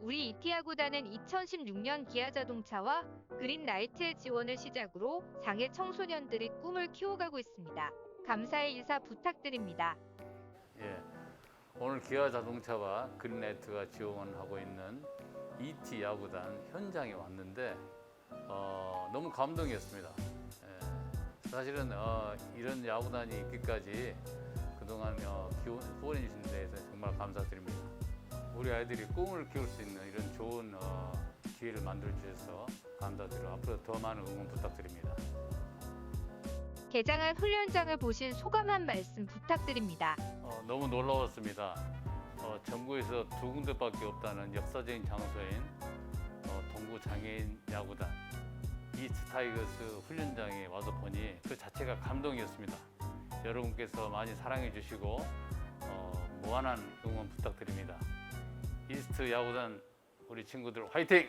우리 이티아 구단은 2016년 기아 자동차와 그린라이트의 지원을 시작으로 장애 청소년들이 꿈을 키워가고 있습니다. 감사의 인사 부탁드립니다. 예, 오늘 기아 자동차와 그린라이트가 지원하고 있는 ET 야구단 현장에 왔는데 어, 너무 감동이었습니다. 예, 사실은 어, 이런 야구단이 있기까지 그동안 어, 기원, 후원해 주신 데에서 정말 감사드립니다. 우리 아이들이 꿈을 키울 수 있는 이런 좋은 어, 기회를 만들어 주셔서 감사드리고 앞으로 더 많은 응원 부탁드립니다. 개장한 훈련장을 보신 소감 한 말씀 부탁드립니다. 어, 너무 놀라웠습니다. 어, 전국에서 두 군데밖에 없다는 역사적인 장소인 어, 동구 장애인 야구단 이스트 타이거스 훈련장에 와서 보니 그 자체가 감동이었습니다. 여러분께서 많이 사랑해 주시고 어, 무한한 응원 부탁드립니다. 이스트 야구단 우리 친구들 화이팅!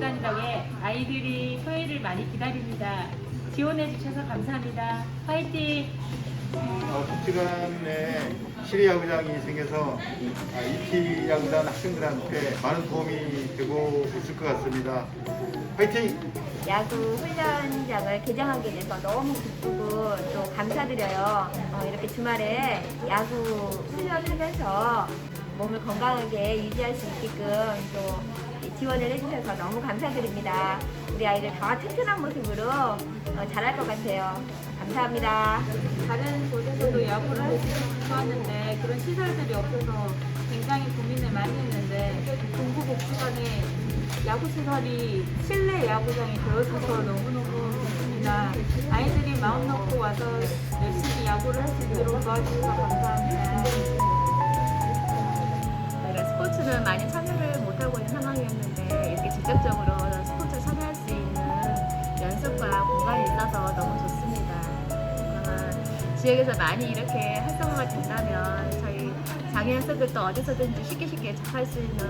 야구단 덕에 아이들이 토요일을 많이 기다립니다. 지원해 주셔서 감사합니다. 화이팅! 어, 복지관에 시리 야구장이 생겨서 아, 이티 야구단 학생들한테 많은 도움이 되고 있을 것 같습니다. 화이팅! 야구 훈련장을 개장하게 돼서 너무 기쁘고 또 감사드려요. 어, 이렇게 주말에 야구 훈련하면서 몸을 건강하게 유지할 수 있게끔 또 지원을 해주셔서 너무 감사드립니다. 우리 아이들 다 튼튼한 모습으로 어, 잘할 것 같아요. 감사합니다. 다른 곳에서도 야구를 할 수 있었는데 그런 시설들이 없어서 굉장히 고민을 많이 했는데 동구복지관에 야구 시설이 실내 야구장이 되어줘서 너무너무 좋습니다. 아이들이 마음 놓고 와서 열심히 야구를 할 수 있도록 도와주셔서 감사합니다. 저희가 스포츠를 많이 참여를 못하고 있는 상황이었는데 직접적으로 스포츠에 참여할 수 있는 연습과 공간이 있어서 너무 좋습니다. 지역에서 많이 이렇게 활성화가 된다면 저희 장애인 선수들도 어디서든지 쉽게 쉽게 접할 수 있는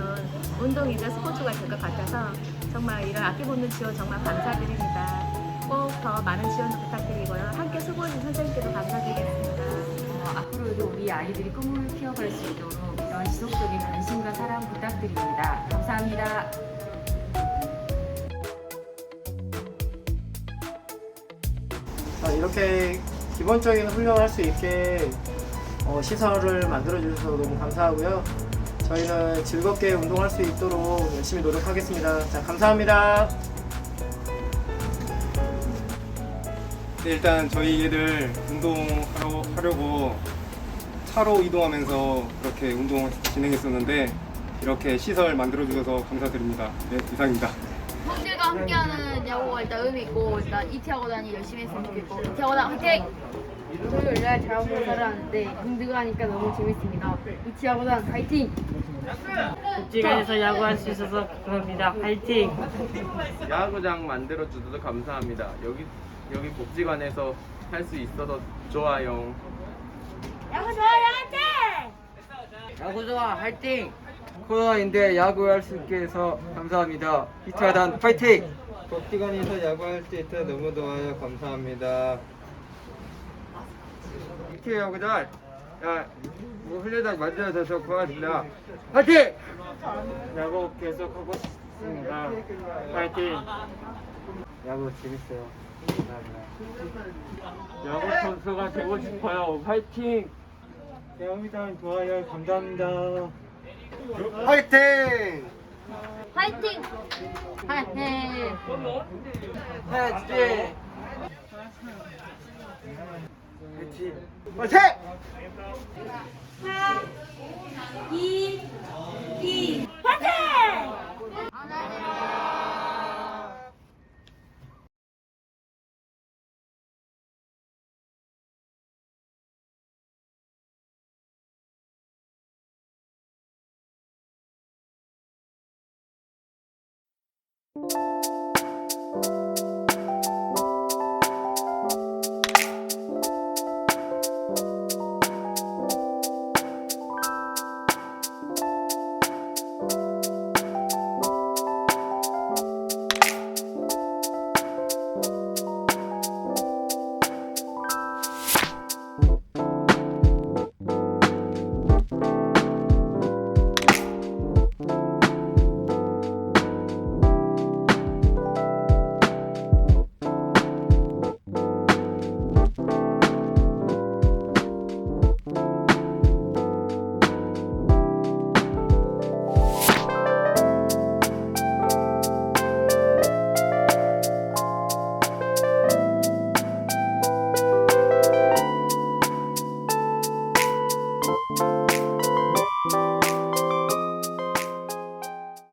운동이자 스포츠가 될 것 같아서 정말 이런 아껴보는 지원 정말 감사드립니다. 꼭 더 많은 지원 부탁드리고요. 함께 수고해주신 선생님께도 감사드리겠습니다. 어, 앞으로도 우리 아이들이 꿈을 키워갈 수 있도록 이런 지속적인 관심과 사랑 부탁드립니다. 감사합니다. 이렇게 기본적인 훈련을 할 수 있게 어, 시설을 만들어 주셔서 너무 감사하고요. 저희는 즐겁게 운동할 수 있도록 열심히 노력하겠습니다. 자, 감사합니다. 네, 일단 저희 애들 운동하러 하려고 차로 이동하면서 그렇게 운동을 진행했었는데 이렇게 시설 만들어 주셔서 감사드립니다. 네, 이상입니다. 형들과 함께하는 야구가 일단 의미 있고 일단 이티하고단이 열심히 했으면 좋겠고 이티하고단 화이팅! 저희 원래 잘하고 살았는데 운드가 하니까 너무 재밌습니다. 이치야보단 파이팅! 복지관에서 야구할 수 있어서 그럽니다. 파이팅! 야구장 만들어 주셔서 감사합니다. 여기 여기 복지관에서 할 수 있어서 좋아요. 야구 좋아 파이팅! 코로나인데 야구할 수 있게 해서 감사합니다. 이치야단 파이팅! 복지관에서 야구할 수 있어 너무 좋아요. 감사합니다. 이치 야구단 야, 뭐 훈련장 만들어줘서 고맙습니다. 파이팅! 야구 계속 하고 싶습니다. 파이팅! 야구 재밌어요. 감사합니다. 야구 선수가 되고 싶어요. 파이팅! 야구단 좋아요. 감사합니다. 파이팅! 파이팅! 파이팅! 해야지! 파이팅! 파이팅! 2, 2,